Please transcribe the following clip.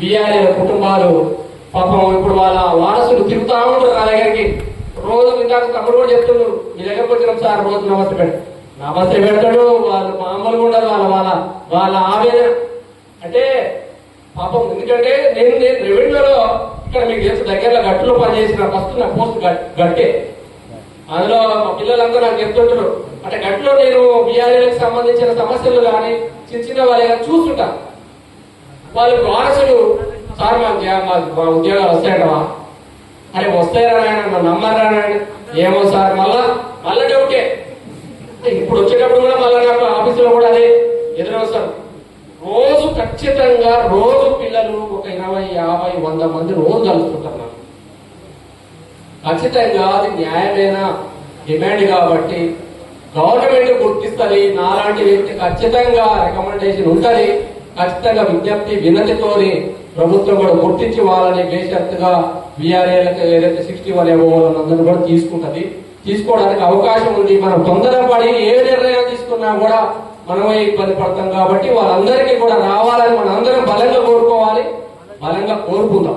బియ్యాలి కుటుంబాలు పాపం ఇప్పుడు వాళ్ళ వారసులు తిరుగుతా ఉంటారు నా దగ్గరికి. రోజు ఇందాక తమ్ముడు కూడా చెప్తుండ్రు మీ దగ్గరకు వచ్చినాం సార్ రోజు నమస్తే పెడతాడు నమస్తే పెడతాడు వాళ్ళు మామూలుగా ఉండరు వాళ్ళ వాళ్ళ వాళ్ళ ఆవేదన. అంటే పాపం ఎందుకంటే నేను నేను రెవెన్యూలో ఇక్కడ మీకు తెలుసు దగ్గరలో గట్టులో పనిచేసిన ఫస్ట్ నా పోస్ట్ గట్టే. అందులో మా పిల్లలందరూ నాకు చెప్తుంటారు అంటే గట్లో నేను బీఆర్ఏలకు సంబంధించిన సమస్యలు కానీ చిన్న చిన్న వాళ్ళ చూస్తుంటా. వాళ్ళు వారసులు సార్ మా మా- ఉద్యోగాలు వస్తాయంటవా? అరే వస్తాయరా నాయన నమ్మరా నాయన? ఏమో సార్ మళ్ళా మళ్ళా డౌటే. ఇప్పుడు వచ్చేటప్పుడు కూడా మళ్ళా నాకు ఆఫీసులో కూడా అదే ఎదురొస్తారు రోజు ఖచ్చితంగా రోజు పిల్లలు ఒక ఇరవై యాభై వంద మంది రోజు కలుస్తుంటారు నాకు. ఖచ్చితంగా అది న్యాయమైన? డిమాండ్ కాబట్టి గవర్నమెంట్ గుర్తిస్తుంది. నాలాంటి వ్యక్తి ఖచ్చితంగా రికమెండేషన్ ఉంటుంది. ఖచ్చితంగా విజ్ఞప్తి వినతితోని ప్రభుత్వం కూడా గుర్తించి వాళ్ళని బేషరతుగా బీఆర్ఏలకు ఏదైతే సిక్స్టీ వన్ అందరూ కూడా తీసుకుంటది. తీసుకోవడానికి అవకాశం ఉంది. మనం తొందరపడి ఏ నిర్ణయం తీసుకున్నా కూడా మనమే ఇబ్బంది పడతాం కాబట్టి వాళ్ళందరికీ కూడా రావాలని మనందరం బలంగా కోరుకోవాలి. బలంగా కోరుకుందాం.